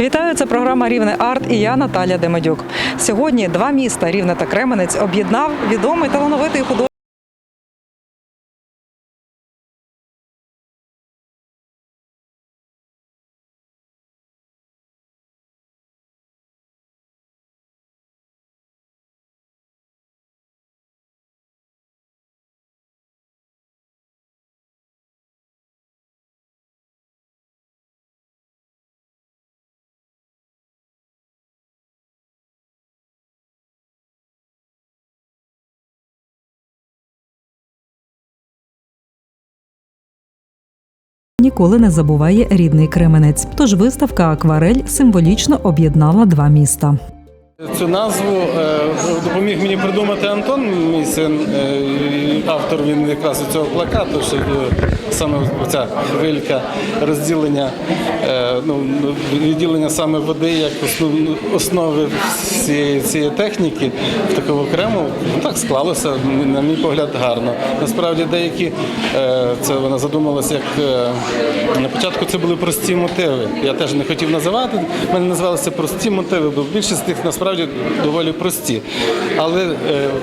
Вітаю, це програма Рівне Арт і я Наталя Демедюк. Сьогодні два міста Рівне та Кременець об'єднав відомий талановитий художник. Ніколи не забуває рідний Кременець. Тож виставка Акварель символічно об'єднала два міста. Цю назву е, допоміг мені придумати Антон, мій син, е, автор він якраз цього плакату, що е, саме ця хвилька розділення, ну, відділення саме води як основи всієї цієї техніки в таку окрему. Ну, так склалося, на мій погляд, гарно. Насправді деякі це вона задумалася як на початку це були прості мотиви. Я теж не хотів називати. Мене називалися прості мотиви, бо більшість з них насправді доволі прості. Але е,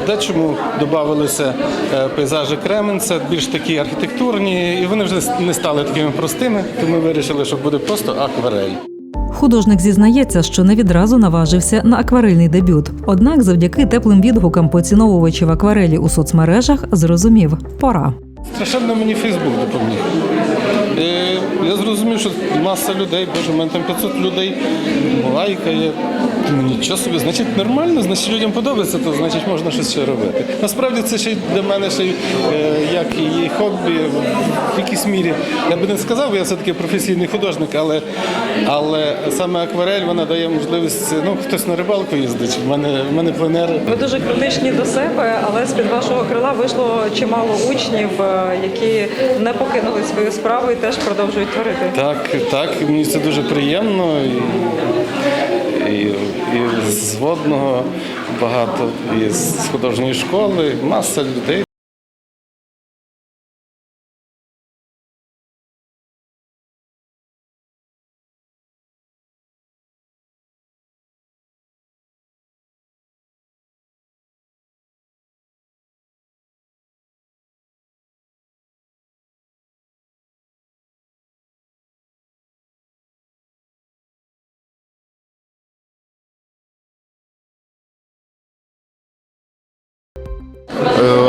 в дечому додавалися е, пейзажі Кременця, більш такі архітектурні, і вони вже не стали такими простими, тому ми вирішили, що буде просто акварель. Художник зізнається, що не відразу наважився на акварельний дебют. Однак, завдяки теплим відгукам поціновувачів акварелі у соцмережах, зрозумів пора. Страшенно мені Фейсбук допоміг. Е, я зрозумів, що маса людей, боже, у мене там 500 людей лайкає. Думаю, нічого собі, значить нормально, значить людям подобається, то значить можна щось ще робити. Насправді це ще для мене ще е, як і хобі в якійсь мірі. Я би не сказав, бо я все-таки професійний художник, але, але саме акварель вона дає можливість, ну хтось на рибалку їздить, в мене, в мене пленери. Ви дуже критичні до себе, але з під вашого крила вийшло чимало учнів, е, які не покинули свою справу і теж продовжують творити. Так, так, мені це дуже приємно. І, з водного багато, і з художньої школи, маса людей.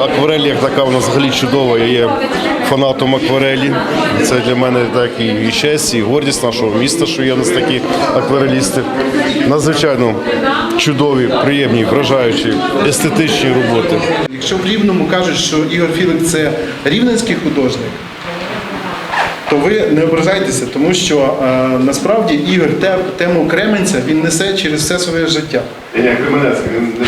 Акварель як така вона взагалі чудова. Я є фанатом акварелі. Це для мене так і честь, і гордість нашого міста, що є у нас такі акварелісти. Надзвичайно чудові, приємні, вражаючі, естетичні роботи. Якщо в Рівному кажуть, що Ігор Філик це рівненський художник, то ви не ображайтеся, тому що е, насправді Ігор те- тему Кременця він несе через все своє життя. Я Кременецький, він не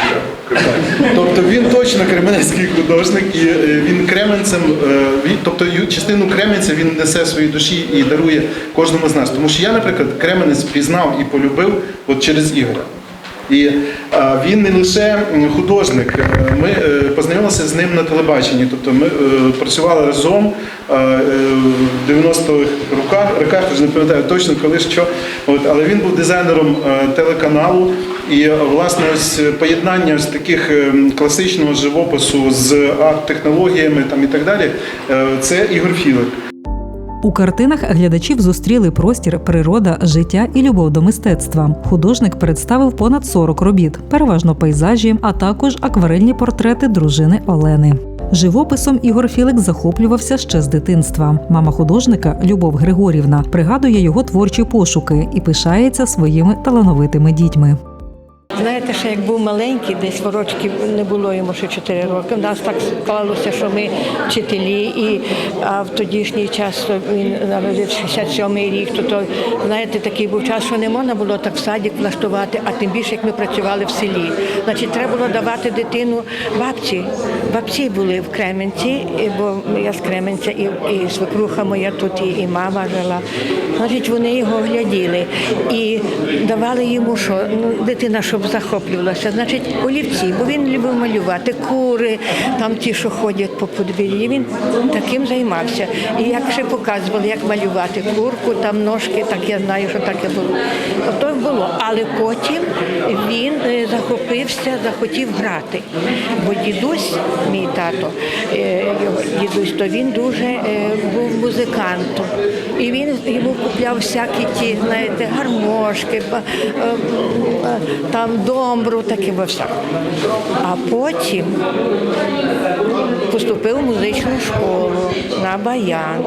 Тобто він точно кременецький художник, і е, він кременцем, е, тобто частину кременця він несе своїй душі і дарує кожному з нас. Тому що я, наприклад, кременець пізнав і полюбив от через Ігоря. І е, він не лише художник. Е, Ми е, познайомилися з ним на телебаченні. Тобто ми працювали разом в 90-х роках, роках, вже не пам'ятаю точно коли що. От, але він був дизайнером телеканалу. І власне ось поєднання ось таких класичного живопису з арт-технологіями там і так далі. Це Ігор Філик. У картинах глядачів зустріли простір, природа, життя і любов до мистецтва. Художник представив понад 40 робіт, переважно пейзажі, а також акварельні портрети дружини Олени. Живописом Ігор Філик захоплювався ще з дитинства. Мама художника Любов Григорівна пригадує його творчі пошуки і пишається своїми талановитими дітьми. Знаєте, ще як був маленький, десь ворочки не було йому ще 4 роки. У нас так склалося, що ми вчителі, і а в тодішній час він народив 67-й рік, то, то знаєте, такий був час, що не можна було так в садик влаштувати, а тим більше як ми працювали в селі. Значить, треба було давати дитину бабці. Бабці були в Кременці, бо я з Кременця, і, і свекруха моя тут, і, і мама жила. Значить, вони його гляділи і давали йому, що ну, дитина, щоб захоплювалася. Значить, олівці, бо він любив малювати кури, там ті, що ходять по подвір'ї. Він таким займався. І як ще показували, як малювати курку, там ножки, так я знаю, що таке було. Ото було. Але потім він е, захопився, захотів грати. Бо дідусь, мій тато, е, дідусь, то він дуже е, був музикантом. І він йому купляв всякі ті, знаєте, гармошки, е, там домбру, таке всяке. А потім поступив в музичну школу на баян.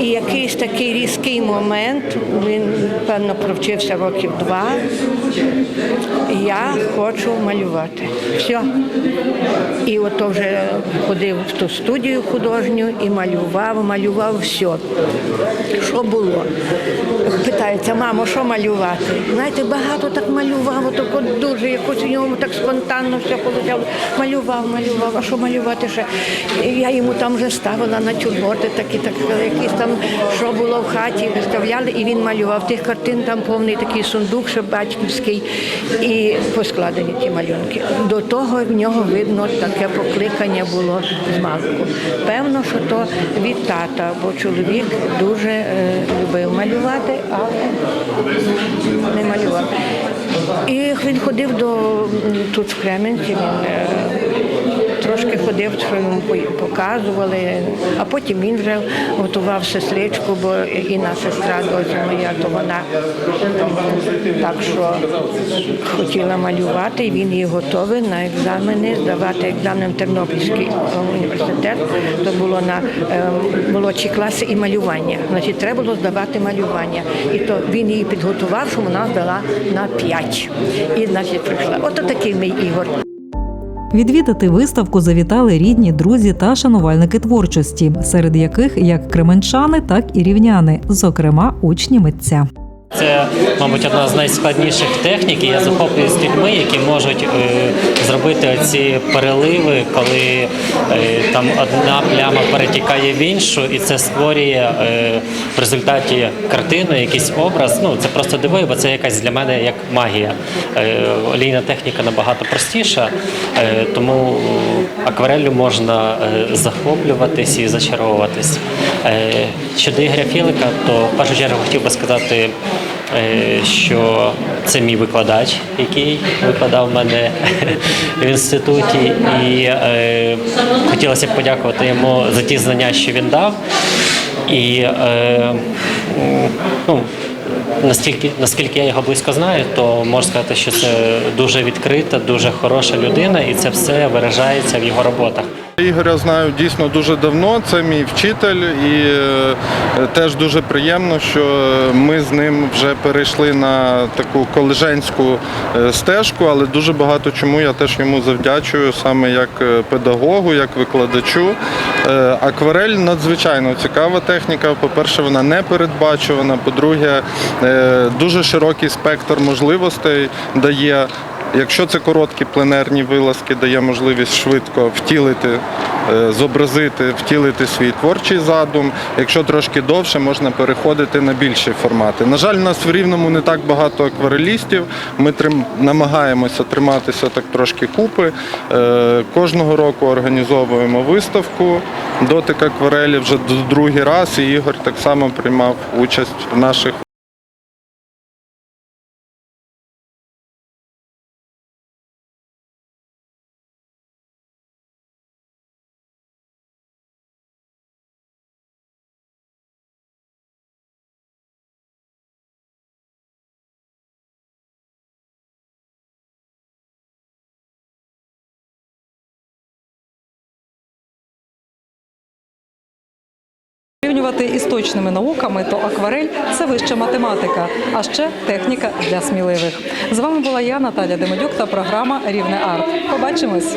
І якийсь такий різкий момент, він, певно, провчився років два. Я хочу малювати. Все. І ото вже ходив в ту студію художню і малював, малював все. Що було? Питається, мамо, що малювати? Знаєте, багато так малював, отак от дуже якось у ньому так спонтанно все получало. Малював, малював, а що малювати ще? Я йому там вже ставила на тюрботи такі, так якісь там, що було в хаті, виставляли, і він малював. Тих картин там повний такий сундук, ще батьківський, і поскладені ті малюнки. До того в нього видно таке покликання було з малку. Певно, що то від тата, бо чоловік дуже е, любив малювати, але не малював. І він ходив до тут в Кременці, він е, трошки ходив, що йому показували, а потім він вже готував сестричку, бо Інна сестра досі моя, то вона так що хотіла малювати, і він її готовий на екзамени, здавати екзамен в Тернопільський університет. То було на е, молодші класи і малювання. Значить, треба було здавати малювання. І то він її підготував, що вона здала на 5. І значить прийшла. Ото такий мій Ігор. Відвідати виставку завітали рідні, друзі та шанувальники творчості, серед яких як кременчани, так і рівняни, зокрема учні митця. Це, мабуть, одна з найскладніших технік. Я захоплююсь людьми, які можуть е, зробити ці переливи, коли е, там одна пляма перетікає в іншу, і це створює е, в результаті картину, якийсь образ. Ну це просто дивує, бо це якась для мене як магія. Олійна техніка набагато простіша, тому аквареллю можна захоплюватись і зачаровуватись. Щодо Ігоря Філика, то в першу чергу хотів би сказати, що це мій викладач, який викладав мене в інституті, і е, хотілося б подякувати йому за ті знання, що він дав. І е, ну, Наскільки, наскільки я його близько знаю, то можу сказати, що це дуже відкрита, дуже хороша людина, і це все виражається в його роботах. Ігоря знаю дійсно дуже давно. Це мій вчитель, і е, теж дуже приємно, що ми з ним вже перейшли на таку колеженську е, стежку, але дуже багато чому я теж йому завдячую саме як е, педагогу, як викладачу. Акварель надзвичайно цікава техніка. По-перше, вона не передбачувана. По-друге, дуже широкий спектр можливостей дає. Якщо це короткі пленерні вилазки, дає можливість швидко втілити, е, зобразити, втілити свій творчий задум. Якщо трошки довше, можна переходити на більші формати. На жаль, у нас в Рівному не так багато акварелістів. Ми трим, намагаємося триматися так трошки купи. Е, Кожного року організовуємо виставку дотик акварелі вже другий раз, і Ігор так само приймав участь в наших Порівнювати із точними науками, то акварель це вища математика, а ще техніка для сміливих. З вами була я, Наталя Демедюк та програма Рівне Арт. Побачимось.